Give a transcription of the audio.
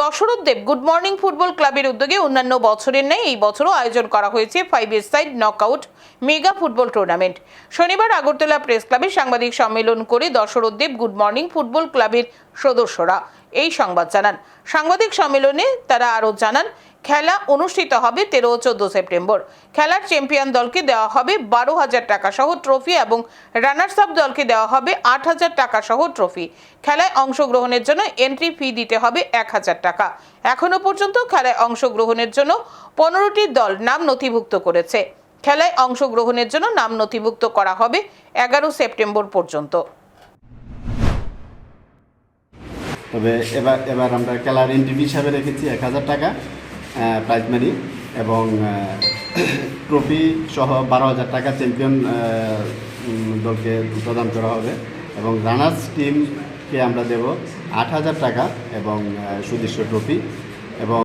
Dashrath Deb good morning football ক্লাবের উদ্যোগে অন্যান্য বছরের ন্যায় এই বছরও আয়োজন করা হয়েছে five a side knockout mega football tournament শনিবার আগরতলা প্রেস ক্লাবে সাংবাদিক সম্মেলন করে Dashrath Deb good morning football ক্লাবের সদস্যরা এই সংবাদ জানান। সাংবাদিক সম্মেলনে তারা আরও জানান খেলা অনুষ্ঠিত হবে তেরো ও চোদ্দ সেপ্টেম্বর। খেলার চ্যাম্পিয়ন দলকে দেওয়া হবে বারো হাজার টাকা সহ ট্রফি এবং রানার্স আপ দলকে দেওয়া হবে আট হাজার টাকা সহ ট্রফি। খেলায় অংশগ্রহণের জন্য এন্ট্রি ফি দিতে হবে এক হাজার টাকা। এখনও পর্যন্ত খেলায় অংশগ্রহণের জন্য পনেরোটি দল নাম নথিভুক্ত করেছে। খেলায় অংশগ্রহণের জন্য নাম নথিভুক্ত করা হবে এগারো সেপ্টেম্বর পর্যন্ত। তবে এবার এবার আমরা খেলার এন্ট্রি হিসাবে রেখেছি এক হাজার টাকা। প্রাইজ মানি এবং ট্রফি সহ বারো হাজার টাকা চ্যাম্পিয়ন দলকে প্রদান করা হবে এবং রানার্স টিমকে আমরা দেব আট হাজার টাকা এবং সুদৃশ্য ট্রফি এবং